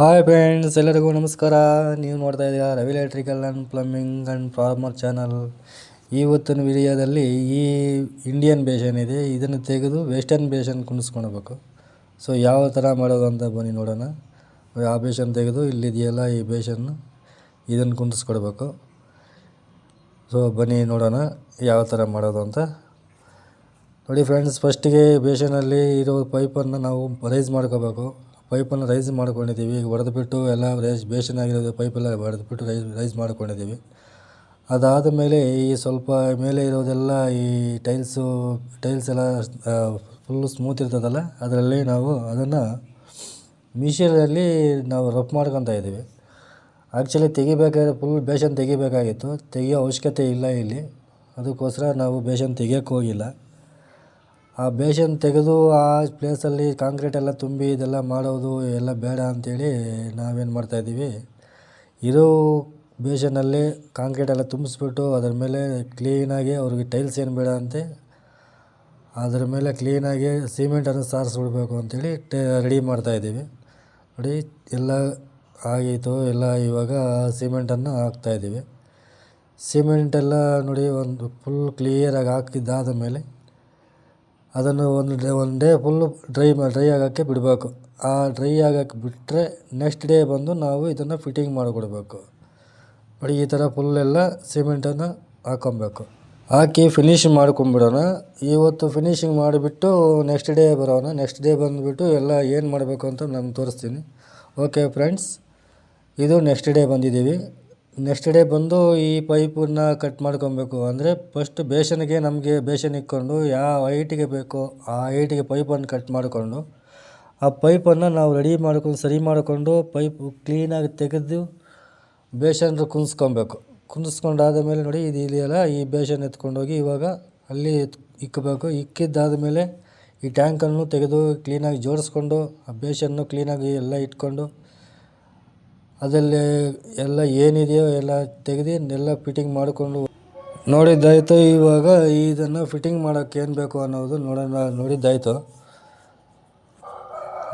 Hi friends ಎಲ್ಲರಿಗೂ ನಮಸ್ಕಾರ. ನೀವು ನೋಡ್ತಾ ಇದ್ದೀರಾ Ravi electrical and plumbing and farmer channel ಇವತ್ತಿನ ವಿಡಿಯೋದಲ್ಲಿ ಈ ಇಂಡಿಯನ್ ಬೇಷನ್ ಇದೆ. ಇದನ್ನು ತೆಗೆದು ವೆಸ್ಟರ್ನ್ ಬೇಷನ್ ಕುಣಿಸ್ಕೊಳ್ಬೇಕು. ಸೊ ಯಾವ ಥರ ಮಾಡೋದು ಅಂತ ಬನ್ನಿ ನೋಡೋಣ. ಆ ಬೇಷನ್ ತೆಗೆದು ಇಲ್ಲಿದೆಯಲ್ಲ ಈ ಬೇಷನ್ ಇದನ್ನು ಕುಣಿಸ್ಕೊಡ್ಬೇಕು ಸೊ ಬನ್ನಿ ನೋಡೋಣ ಯಾವ ಥರ ಮಾಡೋದು ಅಂತ. ನೋಡಿ ಫ್ರೆಂಡ್ಸ್ ಫಸ್ಟಿಗೆ ಬೇಷನಲ್ಲಿ ಇರೋ ಪೈಪನ್ನು ನಾವು ರೈಸ್ ಮಾಡ್ಕೋಬೇಕು. ಪೈಪನ್ನು ರೈಸ್ ಮಾಡ್ಕೊಂಡಿದ್ದೀವಿ. ಈಗ ಹೊಡೆದ್ಬಿಟ್ಟು ಎಲ್ಲ ರೈಸ್ ಬೇಷನ್ ಆಗಿರೋದು ಪೈಪೆಲ್ಲ ಹೊಡೆದ್ಬಿಟ್ಟು ರೈಸ್ ರೈಸ್ ಮಾಡ್ಕೊಂಡಿದ್ದೀವಿ. ಅದಾದ ಮೇಲೆ ಈ ಸ್ವಲ್ಪ ಮೇಲೆ ಇರೋದೆಲ್ಲ ಈ ಟೈಲ್ಸು, ಟೈಲ್ಸ್ ಎಲ್ಲ ಫುಲ್ಲು ಸ್ಮೂತ್ ಇರ್ತದಲ್ಲ, ಅದರಲ್ಲಿ ನಾವು ಅದನ್ನು ಮಿಷಿನಲ್ಲಿ ನಾವು ರಫ್ ಮಾಡ್ಕೊತಾ ಇದ್ದೀವಿ. ಆ್ಯಕ್ಚುಲಿ ತೆಗಿಬೇಕಾದ್ರೆ ಫುಲ್ ಬೇಷನ್ ತೆಗಿಬೇಕಾಗಿತ್ತು. ತೆಗಿಯೋ ಅವಶ್ಯಕತೆ ಇಲ್ಲ ಇಲ್ಲಿ. ಅದಕ್ಕೋಸ್ಕರ ನಾವು ಬೇಷನ್ ತೆಗಿಯೋಕ್ಕೆ ಹೋಗಿಲ್ಲ. ಆ ಬೇಷನ್ ತೆಗೆದು ಆ ಪ್ಲೇಸಲ್ಲಿ ಕಾಂಕ್ರೀಟ್ ಎಲ್ಲ ತುಂಬಿ ಇದೆಲ್ಲ ಮಾಡೋದು ಎಲ್ಲ ಬೇಡ ಅಂಥೇಳಿ ನಾವೇನು ಮಾಡ್ತಾಯಿದ್ದೀವಿ ಇರೋ ಬೇಷನಲ್ಲಿ ಕಾಂಕ್ರೀಟ್ ಎಲ್ಲ ತುಂಬಿಸ್ಬಿಟ್ಟು ಅದರ ಮೇಲೆ ಕ್ಲೀನಾಗಿ ಅವ್ರಿಗೆ ಟೈಲ್ಸ್ ಏನು ಬೇಡ ಅಂತೆ, ಅದರ ಮೇಲೆ ಕ್ಲೀನಾಗಿ ಸಿಮೆಂಟನ್ನು ಸಾರಿಸ್ಬಿಡ್ಬೇಕು ಅಂಥೇಳಿ ಟೇ ರೆಡಿ ಮಾಡ್ತಾಯಿದ್ದೀವಿ ನೋಡಿ, ಎಲ್ಲ ಆಗೈತು ಎಲ್ಲ ಇವಾಗ ಸಿಮೆಂಟನ್ನು ಹಾಕ್ತಾಯಿದ್ದೀವಿ ಸಿಮೆಂಟೆಲ್ಲ ನೋಡಿ ಒಂದು ಫುಲ್ ಕ್ಲಿಯರಾಗಿ ಹಾಕಿದ್ದಾದ ಮೇಲೆ ಅದನ್ನು ಒಂದು day one day full dry dry ಆಗೋಕ್ಕೆ ಬಿಡಬೇಕು. ಆ ಡ್ರೈ ಆಗೋಕ್ಕೆ ಬಿಟ್ಟರೆ ನೆಕ್ಸ್ಟ್ ಡೇ ಬಂದು ನಾವು ಇದನ್ನು ಫಿಟ್ಟಿಂಗ್ ಮಾಡಿಕೊಡ್ಬೇಕು. ಬಟ್ ಈ ಥರ ಫುಲ್ಲೆಲ್ಲ ಸಿಮೆಂಟನ್ನು ಹಾಕ್ಕೊಬೇಕು ಹಾಕಿ ಫಿನಿಶ್ ಮಾಡ್ಕೊಂಬಿಡೋಣ ಇವತ್ತು ಫಿನಿಶಿಂಗ್ ಮಾಡಿಬಿಟ್ಟು ನೆಕ್ಸ್ಟ್ ಡೇ ಬರೋಣ. ನೆಕ್ಸ್ಟ್ ಡೇ ಬಂದುಬಿಟ್ಟು ಎಲ್ಲ ಏನು ಮಾಡಬೇಕು ಅಂತ ನಾನು ತೋರಿಸ್ತೀನಿ. ಓಕೆ ಫ್ರೆಂಡ್ಸ್ ಇದು ನೆಕ್ಸ್ಟ್ ಡೇ ಬಂದಿದ್ದೀವಿ. ನೆಕ್ಸ್ಟ್ ಡೇ ಬಂದು ಈ ಪೈಪನ್ನು ಕಟ್ ಮಾಡ್ಕೊಬೇಕು. ಅಂದರೆ ಫಸ್ಟ್ ಬೇಷನ್ಗೆ ನಮಗೆ ಬೇಷನ್ ಇಕ್ಕೊಂಡು ಯಾವ ಹೈಟಿಗೆ ಬೇಕೋ ಆ ಹೈಟಿಗೆ ಪೈಪನ್ನು ಕಟ್ ಮಾಡಿಕೊಂಡು, ಆ ಪೈಪನ್ನು ನಾವು ರೆಡಿ ಮಾಡ್ಕೊಂಡು, ಸರಿ ಮಾಡಿಕೊಂಡು ಪೈಪು ಕ್ಲೀನಾಗಿ ತೆಗೆದು ಬೇಷನ್ ಕುಂದಿಸ್ಕೊಬೇಕು ಕುಂದಿಸ್ಕೊಂಡಾದ ಮೇಲೆ ನೋಡಿ ಇದು ಇದೆಯಲ್ಲ ಈ ಬೇಷನ್ ಎತ್ಕೊಂಡೋಗಿ ಇವಾಗ ಅಲ್ಲಿ ಇಕ್ಕಬೇಕು ಇಕ್ಕಿದ್ದಾದ ಮೇಲೆ ಈ ಟ್ಯಾಂಕನ್ನು ತೆಗೆದು ಕ್ಲೀನಾಗಿ ಜೋಡಿಸ್ಕೊಂಡು, ಆ ಬೇಷನ್ನು ಕ್ಲೀನಾಗಿ ಎಲ್ಲ ಇಟ್ಕೊಂಡು ಅದರಲ್ಲಿ ಎಲ್ಲ ಏನಿದೆಯೋ ಎಲ್ಲ ತೆಗೆದು ಎಲ್ಲ ಫಿಟ್ಟಿಂಗ್ ಮಾಡಿಕೊಂಡು ನೋಡಿದ್ದಾಯಿತು ಇವಾಗ ಇದನ್ನು ಫಿಟ್ಟಿಂಗ್ ಮಾಡೋಕ್ಕೆ ಏನು ಬೇಕು ಅನ್ನೋದು ನೋಡೋಣ ನೋಡಿದ್ದಾಯಿತು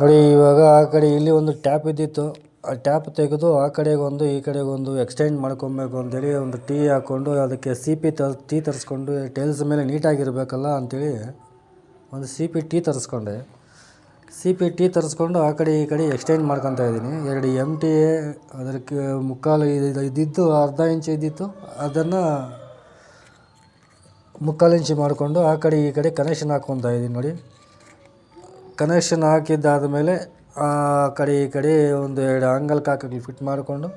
ನೋಡಿ ಇವಾಗ ಆ ಕಡೆ ಇಲ್ಲಿ ಒಂದು ಟ್ಯಾಪ್ ಇದ್ದಿತ್ತು. ಆ ಟ್ಯಾಪ್ ತೆಗೆದು ಆ ಕಡೆಗೆ ಒಂದು, ಈ ಕಡೆಗೆ ಒಂದು ಎಕ್ಸ್ಟೆಂಡ್ ಮಾಡ್ಕೊಬೇಕು ಅಂತೇಳಿ ಒಂದು ಟೀ ಹಾಕ್ಕೊಂಡು ಅದಕ್ಕೆ ಸಿ ಪಿ ತ ಟೀ ತರಿಸ್ಕೊಂಡು ಟೈಲ್ಸ್ ಮೇಲೆ ನೀಟಾಗಿರಬೇಕಲ್ಲ ಅಂಥೇಳಿ ಒಂದು ಸಿ ಪಿ ಟೀ ತರಿಸ್ಕೊಂಡೆ. ಸಿ ಪಿ ಟಿ ತರಿಸ್ಕೊಂಡು ಆ ಕಡೆ ಈ ಕಡೆ ಎಕ್ಸ್ಚೇಂಜ್ ಮಾಡ್ಕೊತಾ ಇದ್ದೀನಿ. ಎರಡು ಎಂ ಟಿ ಎ ಅದಕ್ಕೆ ಮುಕ್ಕಾಲು ಇದು ಇದ್ದಿದ್ದು ಅರ್ಧ ಇಂಚು ಇದ್ದಿತ್ತು ಅದನ್ನು ಮುಕ್ಕಾಲು ಇಂಚು ಮಾಡಿಕೊಂಡು ಆ ಕಡೆ ಈ ಕಡೆ ಕನೆಕ್ಷನ್ ಹಾಕ್ಕೊತಾ ಇದ್ದೀನಿ ನೋಡಿ. ಕನೆಕ್ಷನ್ ಹಾಕಿದ್ದಾದ ಮೇಲೆ ಆ ಕಡೆ ಈ ಕಡೆ ಒಂದು ಎರಡು ಆಂಗಲ್ ಕಾಕಲ್ಲಿ ಫಿಟ್ ಮಾಡಿಕೊಂಡು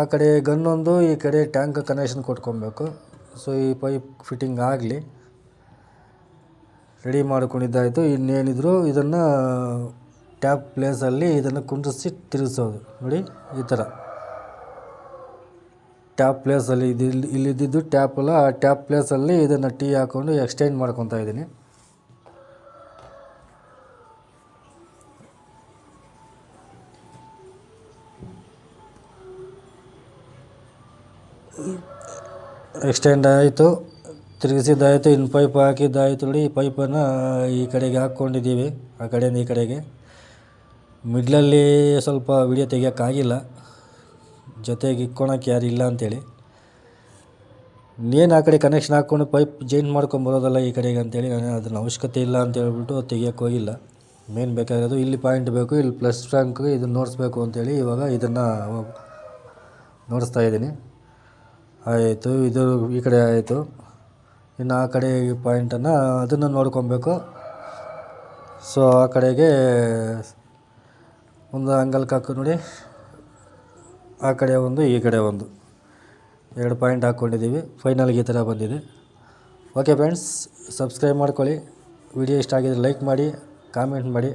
ಆ ಕಡೆ ಗನ್ನೊಂದು ಈ ಕಡೆ ಟ್ಯಾಂಕ್ ಕನೆಕ್ಷನ್ ಕೊಟ್ಕೊಬೇಕು. ಸೊ ಈ ಪೈಪ್ ಫಿಟ್ಟಿಂಗ್ ಆಗಲಿ. ರೆಡಿ ಮಾಡ್ಕೊಂಡಿದ್ದಾಯಿತು. ಇನ್ನೇನಿದ್ರು ಇದನ್ನು ಟ್ಯಾಪ್ ಪ್ಲೇಸಲ್ಲಿ ಇದನ್ನು ಕುಂದಿಸಿ ತಿರುಗಿಸೋದು. ನೋಡಿ, ಈ ಥರ ಟ್ಯಾಪ್ ಪ್ಲೇಸಲ್ಲಿ ಇದು ಇಲ್ಲಿ ಇಲ್ಲಿದ್ದು ಟ್ಯಾಪ್ ಆ ಟ್ಯಾಪ್ ಪ್ಲೇಸಲ್ಲಿ ಇದನ್ನು ಟೀ ಹಾಕ್ಕೊಂಡು ಎಕ್ಸ್ಟೆಂಡ್ ಮಾಡ್ಕೊತಾ ಇದ್ದೀನಿ. ಎಕ್ಸ್ಟೆಂಡ್ ಆಯಿತು. ತಿರುಗಿಸಿದ್ದಾಯಿತು ಇನ್ನು ಪೈಪ್ ಹಾಕಿದ್ದಾಯಿತು ನೋಡಿ, ಈ ಪೈಪನ್ನು ಈ ಕಡೆಗೆ ಹಾಕ್ಕೊಂಡಿದ್ದೀವಿ. ಆ ಕಡೆಯಿಂದ ಈ ಕಡೆಗೆ. ಮಿಡ್ಲಲ್ಲಿ ಸ್ವಲ್ಪ ವಿಡಿಯೋ ತೆಗಿಯೋಕ್ಕಾಗಿಲ್ಲ. ಜೊತೆಗೆ ಇಕ್ಕೊಳಕ್ಕೆ ಯಾರು ಇಲ್ಲ ಅಂಥೇಳಿ ಇನ್ನೇನು ಆ ಕಡೆ ಕನೆಕ್ಷನ್ ಹಾಕ್ಕೊಂಡು ಪೈಪ್ ಜೈಂಟ್ ಮಾಡ್ಕೊಂಬರೋದಲ್ಲ ಈ ಕಡೆಗೆ ಅಂತೇಳಿ ನಾನು ಅದನ್ನು ಅವಶ್ಯಕತೆ ಇಲ್ಲ ಅಂತ ಹೇಳ್ಬಿಟ್ಟು ತೆಗಿಯೋಕ್ಕೆ ಹೋಗಿಲ್ಲ. ಮೇನ್ ಬೇಕಾಗಿರೋದು ಇಲ್ಲಿ ಪಾಯಿಂಟ್ ಬೇಕು, ಇಲ್ಲಿ ಪ್ಲಸ್ ಟ್ಯಾಂಕ್ ಇದನ್ನು ನೋಡಿಸ್ಬೇಕು ಅಂತೇಳಿ ಇವಾಗ ಇದನ್ನು ನೋಡಿಸ್ತಾ ಇದ್ದೀನಿ. ಆಯಿತು, ಇದು ಈ ಕಡೆ ಆಯಿತು. ಇನ್ನು ಆ ಕಡೆ ಪಾಯಿಂಟನ್ನು ಅದನ್ನು ನೋಡ್ಕೊಬೇಕು. ಸೊ ಆ ಕಡೆಗೆ ಒಂದು ಅಂಗಲ್ ಹಾಕು ನೋಡಿ. ಆ ಕಡೆ ಒಂದು, ಈ ಕಡೆ ಒಂದು. ಎರಡು ಪಾಯಿಂಟ್ ಹಾಕ್ಕೊಂಡಿದ್ದೀವಿ. ಫೈನಲ್ಗೆ ಈ ಥರ ಬಂದಿದೆ. ಓಕೆ ಫ್ರೆಂಡ್ಸ್ ಸಬ್ಸ್ಕ್ರೈಬ್ ಮಾಡ್ಕೊಳ್ಳಿ. ವಿಡಿಯೋ ಇಷ್ಟ ಆಗಿದ್ರೆ ಲೈಕ್ ಮಾಡಿ ಕಾಮೆಂಟ್ ಮಾಡಿ.